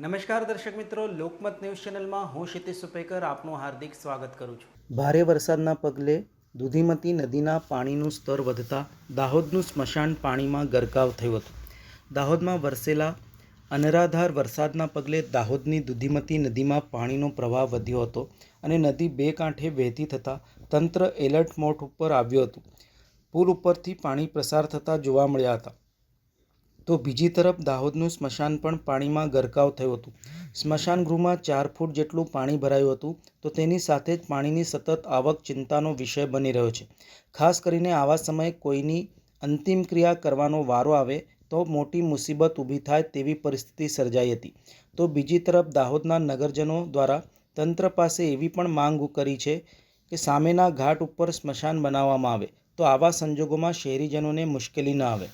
નમસ્કાર દર્શક મિત્રો, લોકમત ન્યૂઝ ચેનલમાં હું ક્ષિતિશ સુપેકર આપનું હાર્દિક સ્વાગત કરું છું. ભારે વરસાદના પગલે દુધીમતી નદીના પાણીનું સ્તર વધતા દાહોદનું સ્મશાન પાણીમાં ગરકાવ થયું હતું. દાહોદમાં વરસેલા અનરાધાર વરસાદના પગલે દાહોદની દુધીમતી નદીમાં પાણીનો પ્રવાહ વધ્યો હતો અને નદી બે કાંઠે વહેતી થતાં તંત્ર એલર્ટ મોડ ઉપર આવ્યું હતું. પુલ ઉપરથી પાણી પ્રસાર થતાં જોવા મળ્યા હતા. તો બીજી તરફ દાહોદનું સ્મશાન પણ પાણીમાં ગરકાવ થયું હતું. સ્મશાન ગૃહમાં ચાર ફૂટ જેટલું પાણી ભરાયું હતું, તો તેની સાથે જ પાણીની સતત આવક ચિંતાનો વિષય બની રહ્યો છે. ખાસ કરીને આવા સમયે કોઈની અંતિમ ક્રિયા કરવાનો વારો આવે, તો મોટી મુસીબત ઊભી થાય તેવી પરિસ્થિતિ સર્જાઈ હતી. તો બીજી તરફ દાહોદના નગરજનો દ્વારા તંત્ર પાસે એવી પણ માંગ કરી છે કે સામેના ઘાટ ઉપર સ્મશાન બનાવવામાં આવે, તો આવા સંજોગોમાં શહેરીજનોને મુશ્કેલી ન આવે.